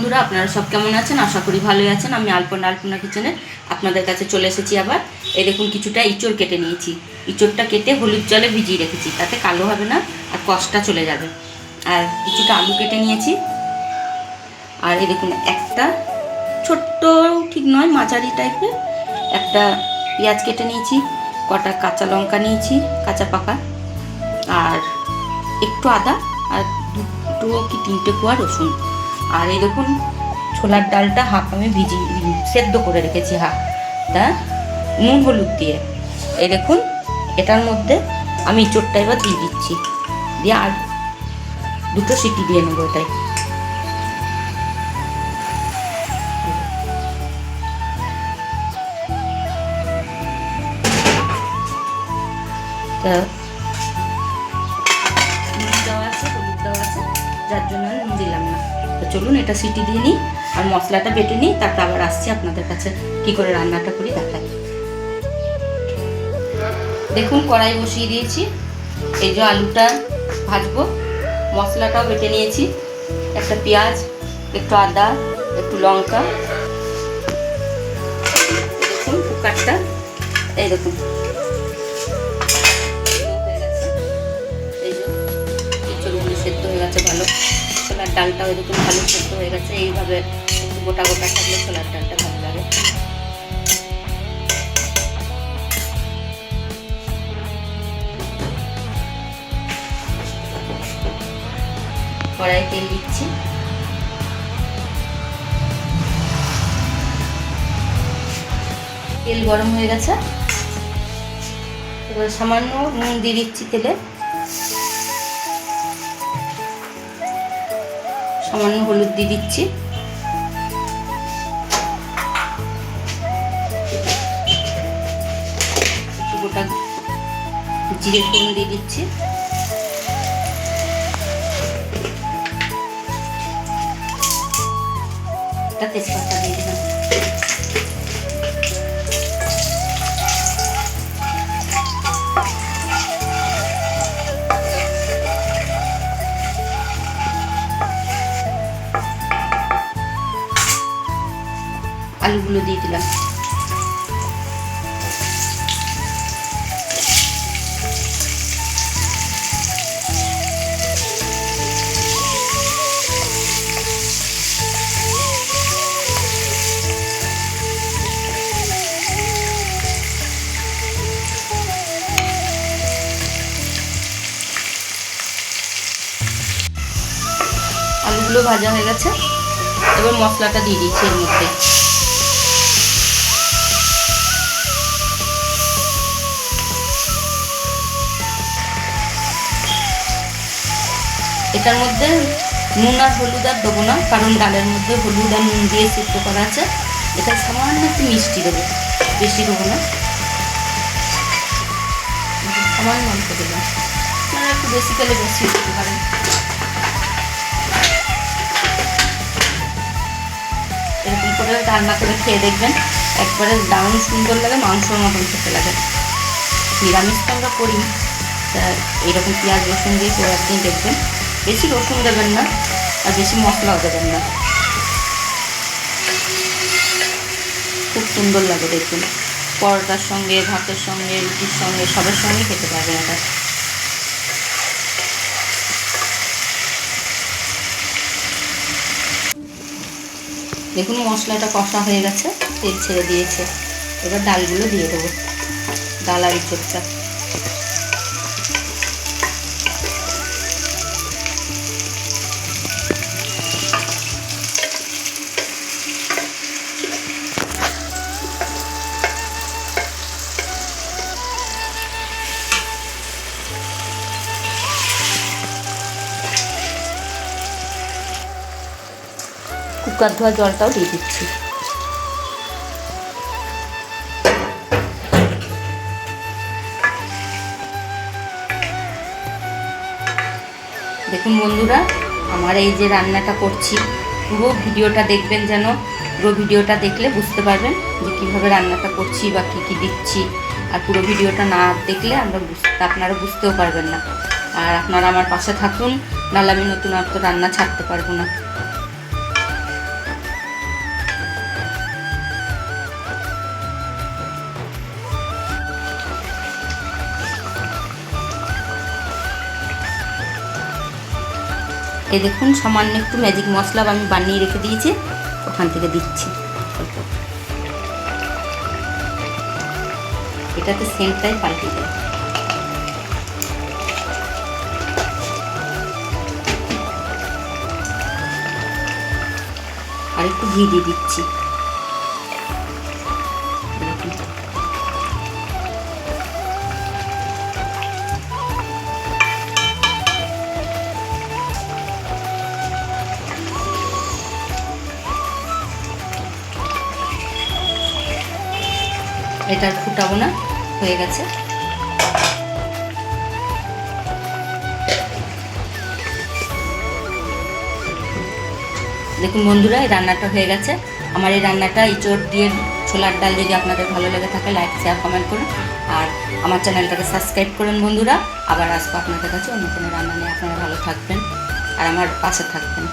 বন্ধুরা, আপনারা সব কেমন আছেন? আশা করি ভালোই আছেন। আমি আলপনা আলপনা কিচেনে আপনাদের কাছে চলে এসেছি আবার। এই দেখুন, কিছুটা ইঁচড় কেটে নিয়েছি। ইঁচড়টা কেটে হলুদ জলে ভিজিয়ে রেখেছি। তাতে কালো হবে না আর কষটা চলে যাবে। আর কিছুটা আলু কেটে নিয়েছি। আর এই দেখুন, একটা ছোট্ট, ঠিক নয়, মাঝারি টাইপের একটা পেঁয়াজ কেটে নিয়েছি, কটা কাঁচা লঙ্কা নিয়েছি, কাঁচা পাকা, আর একটু আদা আর দুটো কি তিনটে কোয়া রসুন। আর এই দেখুন, ছোলার ডালটা হাফ আমি ভিজি, সেদ্ধ করে রেখেছি হাফ। তা, নুন হলুদ দিয়ে। এই দেখুন, এটার মধ্যে আমি চোটটা এবার দিয়ে দিচ্ছি। দিয়ে আর দুটো সিটি দিয়ে নেব এটাই। হলুদ দেওয়া আছে, যার জন্য আমি দিলাম। চলুন এটা সিটি দিয়ে নিই আর মশলাটা বেটে নিই, তারপর আবার আসছি আপনাদের কাছে কি করে রান্নাটা করি দেখাই। দেখুন, কড়াই বসিয়ে দিয়েছি। এই যে আলুটা ভাজবো, মশলাটাও বেটে নিয়েছি। একটা পেঁয়াজ, একটু আদা, একটু লঙ্কা। দেখুন, কুকারটা, এই দেখুন। এই খিচুড়ি সেদ্ধ হয়ে গেছে, ভালো। ছোলার ডালটাও এরকম ভালো সেদ্ধ হয়ে গেছে, এইভাবে গোটা গোটা থাকলে ছোলার ডালটা ভালো লাগে। কড়াই তেল দিচ্ছি। তেল গরম হয়ে গেছে। এবার সামান্য নুন দিয়ে দিচ্ছি তেলে। সামান্য হলুদ দিয়ে দিচ্ছি। গোটা জিরে ফোড়ন দিয়ে দিচ্ছি। তেজপাতা দিয়ে দিলাম। আলুগুলো দিয়ে দিলাম। আলুগুলো ভাজা হয়ে গেছে। এবার মশলাটা দিয়ে দিচ্ছি এর মধ্যে। এটার মধ্যে নুন আর হলুদ আর দেবো না, কারণ ডালের মধ্যে হলুদ আর নুন দিয়ে সিদ্ধ করা আছে। এটা সামান্য একটু মিষ্টি দেবো, বেশি দেবো না। সামান্য অল্প দেবো। মানে একটু বেশি খেলে বেশি দিতে পারেন। এরকম করে রান্না করে খেয়ে দেখবেন, একবারে দারুণ সুন্দর লাগে, মাংসর মতন খেতে লাগে। নিরামিষ তো আমরা করি, তা এরকম পেঁয়াজ রসুন দিয়ে করে একদিন দেখবেন। বেশি রসুন দেবেন না আর বেশি মশলাও দেবেন না। খুব সুন্দর লাগে দেখুন। পরোটার সঙ্গে, ভাতের সঙ্গে, রুটির সঙ্গে, সবার সঙ্গেই খেতে পারবেন এটা। দেখুন মশলাটা কষা হয়ে গেছে, তেল ছেড়ে দিয়েছে। এবার ডালগুলো দিয়ে দেবো। ডাল আর ইঁচড়টা। কুকার ধোয়া জলটাও দিয়ে দিচ্ছি। দেখুন বন্ধুরা, আমার এই যে রান্নাটা করছি, পুরো ভিডিওটা দেখবেন যেন, পুরো ভিডিওটা দেখলে বুঝতে পারবেন যে কীভাবে রান্নাটা করছি বা কী কী দিচ্ছি। আর পুরো ভিডিওটা না দেখলে আমরা বুঝতে আপনারা বুঝতেও পারবেন না। আর আপনারা আমার পাশে থাকুন, নাহলে আমি নতুন আর তো রান্না ছাড়তে পারব না। এই দেখুন, সামান্য একটু ম্যাজিক মশলা আমি বানিয়ে রেখে দিয়েছি। ওখান থেকে দিচ্ছি। এটাতে সেন্টটাই পাল্টে দেয় আর একটু ঘি দিয়ে দিচ্ছি। এটা ফুটাবো না, হয়ে গেছে। দেখুন বন্ধুরা, এই রান্নাটা হয়ে গেছে। আমার এই রান্নাটা ইঁচড় দিয়ে ছোলার ডাল যদি আপনাদের ভালো লেগে থাকে লাইক শেয়ার কমেন্ট করুন। আর আমার চ্যানেলটাকে সাবস্ক্রাইব করুন বন্ধুরা। আবার আসব আপনাদের কাছে অন্য কোনো রান্না নিয়ে। আপনারা ভালো থাকবেন আর আমার পাশে থাকবেন।